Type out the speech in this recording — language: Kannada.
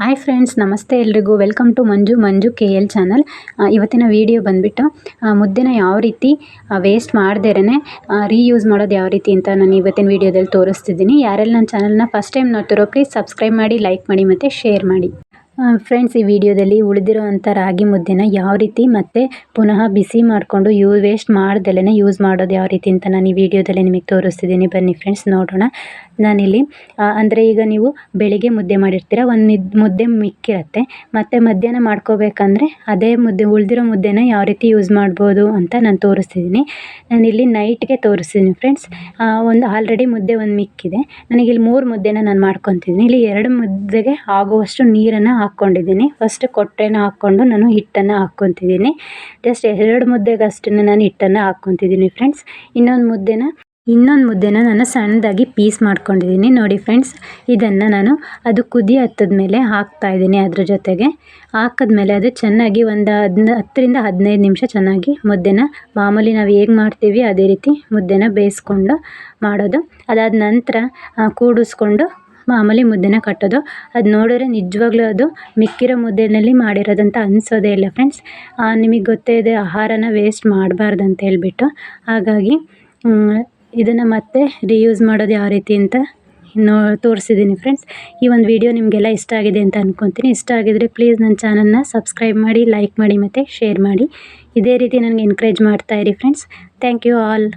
ಹಾಯ್ ಫ್ರೆಂಡ್ಸ್ ನಮಸ್ತೆ ಎಲ್ರಿಗೂ. Welcome to Manju Manju K L channel ಇವತ್ತಿನ ವಿಡಿಯೋ ಬಂದುಬಿಟ್ಟು ಮುದ್ದೆನ ಯಾವ ರೀತಿ ವೇಸ್ಟ್ ಮಾಡ್ದೇನೆ ರೀಯೂಸ್ ಮಾಡೋದು ಯಾವ ರೀತಿ ಅಂತ ನಾನು ಇವತ್ತಿನ ವಿಡಿಯೋದಲ್ಲಿ ತೋರಿಸ್ತಿದ್ದೀನಿ. ಯಾರೆಲ್ಲ ನನ್ನ ಚಾನಲ್ನ ಫಸ್ಟ್ ಟೈಮ್ ನೋಡ್ತಿರೋ ಪ್ಲೀಸ್ ಸಬ್ಸ್ಕ್ರೈಬ್ ಮಾಡಿ ಲೈಕ್ ಮಾಡಿ ಮತ್ತು ಶೇರ್ ಮಾಡಿ. ಫ್ರೆಂಡ್ಸ್ ಈ ವಿಡಿಯೋದಲ್ಲಿ ಉಳಿದಿರೋ ಅಂಥ ರಾಗಿ ಮುದ್ದೆನ ಯಾವ ರೀತಿ ಮತ್ತೆ ಪುನಃ ಬಿಸಿ ಮಾಡಿಕೊಂಡು ಯೂ ವೇಸ್ಟ್ ಮಾಡ್ದಲೇ ಯೂಸ್ ಮಾಡೋದು ಯಾವ ರೀತಿ ಅಂತ ನಾನು ಈ ವಿಡಿಯೋದಲ್ಲಿ ನಿಮಗೆ ತೋರಿಸ್ತಿದ್ದೀನಿ. ಬನ್ನಿ ಫ್ರೆಂಡ್ಸ್ ನೋಡೋಣ. ನಾನಿಲ್ಲಿ ಅಂದರೆ ಈಗ ನೀವು ಬೆಳಿಗ್ಗೆ ಮುದ್ದೆ ಮಾಡಿರ್ತೀರ, ಒಂದು ಮಿದ್, ಮುದ್ದೆ ಮಿಕ್ಕಿರುತ್ತೆ. ಮತ್ತು ಮಧ್ಯಾಹ್ನ ಮಾಡ್ಕೋಬೇಕಂದ್ರೆ ಅದೇ ಮುದ್ದೆ, ಉಳಿದಿರೋ ಮುದ್ದೆನ ಯಾವ ರೀತಿ ಯೂಸ್ ಮಾಡ್ಬೋದು ಅಂತ ನಾನು ತೋರಿಸ್ತಿದ್ದೀನಿ. ನಾನಿಲ್ಲಿ ನೈಟ್ಗೆ ತೋರಿಸ್ತೀನಿ ಫ್ರೆಂಡ್ಸ್ ಒಂದು ಆಲ್ರೆಡಿ ಮುದ್ದೆ ಒಂದು ಮಿಕ್ಕಿದೆ. ನನಗಿಲ್ಲಿ ಮೂರು ಮುದ್ದೆನ ನಾನು ಮಾಡ್ಕೊತಿದ್ದೀನಿ. ಇಲ್ಲಿ ಎರಡು ಮುದ್ದೆಗೆ ಆಗುವಷ್ಟು ನೀರನ್ನು ಹಾಕ್ಕೊಂಡಿದ್ದೀನಿ. ಫಸ್ಟ್ ಕೊಟ್ಟೆನ ಹಾಕ್ಕೊಂಡು ನಾನು ಹಿಟ್ಟನ್ನು ಹಾಕ್ಕೊತಿದ್ದೀನಿ. ಜಸ್ಟ್ ಎರಡು ಮುದ್ದೆಗಷ್ಟನ್ನು ನಾನು ಹಿಟ್ಟನ್ನು ಹಾಕ್ಕೊತಿದ್ದೀನಿ ಫ್ರೆಂಡ್ಸ್ ಇನ್ನೊಂದು ಮುದ್ದೆನ ಇನ್ನೊಂದು ಮುದ್ದೆನ ನಾನು ಸಣ್ಣದಾಗಿ ಪೀಸ್ ಮಾಡ್ಕೊಂಡಿದ್ದೀನಿ. ನೋಡಿ ಫ್ರೆಂಡ್ಸ್ ಇದನ್ನು ನಾನು ಅದು ಕುದಿ ಹತ್ತದ ಮೇಲೆ ಇದ್ದೀನಿ ಅದ್ರ ಜೊತೆಗೆ. ಹಾಕಿದ್ಮೇಲೆ ಅದು ಚೆನ್ನಾಗಿ ಒಂದು ಹದಿನ, ಹತ್ತರಿಂದ ಹದಿನೈದು ನಿಮಿಷ ಚೆನ್ನಾಗಿ ಮುದ್ದೆನ, ಮಾಮೂಲಿ ನಾವು ಹೇಗೆ ಮಾಡ್ತೀವಿ ಅದೇ ರೀತಿ ಮುದ್ದೆನ ಬೇಯಿಸ್ಕೊಂಡು ಮಾಡೋದು. ಅದಾದ ನಂತರ ಕೂಡಿಸ್ಕೊಂಡು ಮಾಮೂಲಿ ಮುದ್ದೆನ ಕಟ್ಟೋದು. ಅದು ನೋಡಿದ್ರೆ ನಿಜವಾಗ್ಲೂ ಅದು ಮಿಕ್ಕಿರೋ ಮುದ್ದೆಯಲ್ಲಿ ಮಾಡಿರೋದಂತ ಅನಿಸೋದೇ ಇಲ್ಲ ಫ್ರೆಂಡ್ಸ್ ನಿಮಗೆ ಗೊತ್ತೇ ಇದೆ, ಆಹಾರನ ವೇಸ್ಟ್ ಮಾಡಬಾರ್ದು ಅಂತ ಹೇಳ್ಬಿಟ್ಟು. ಹಾಗಾಗಿ ಇದನ್ನು ಮತ್ತೆ ರೀಯೂಸ್ ಮಾಡೋದು ಯಾವ ರೀತಿ ಅಂತ ನೋ ತೋರಿಸಿದ್ದೀನಿ ಫ್ರೆಂಡ್ಸ್ ಈ ಒಂದು ವಿಡಿಯೋ ನಿಮಗೆಲ್ಲ ಇಷ್ಟ ಆಗಿದೆ ಅಂತ ಅಂದ್ಕೊತೀನಿ ಇಷ್ಟ ಆಗಿದರೆ ಪ್ಲೀಸ್ ನನ್ನ ಚಾನಲ್ನ ಸಬ್ಸ್ಕ್ರೈಬ್ ಮಾಡಿ ಲೈಕ್ ಮಾಡಿ ಮತ್ತು ಶೇರ್ ಮಾಡಿ. ಇದೇ ರೀತಿ ನನಗೆ ಎನ್ಕರೇಜ್ ಮಾಡ್ತಾಯಿರಿ ಫ್ರೆಂಡ್ಸ್ ಥ್ಯಾಂಕ್ ಯು ಆಲ್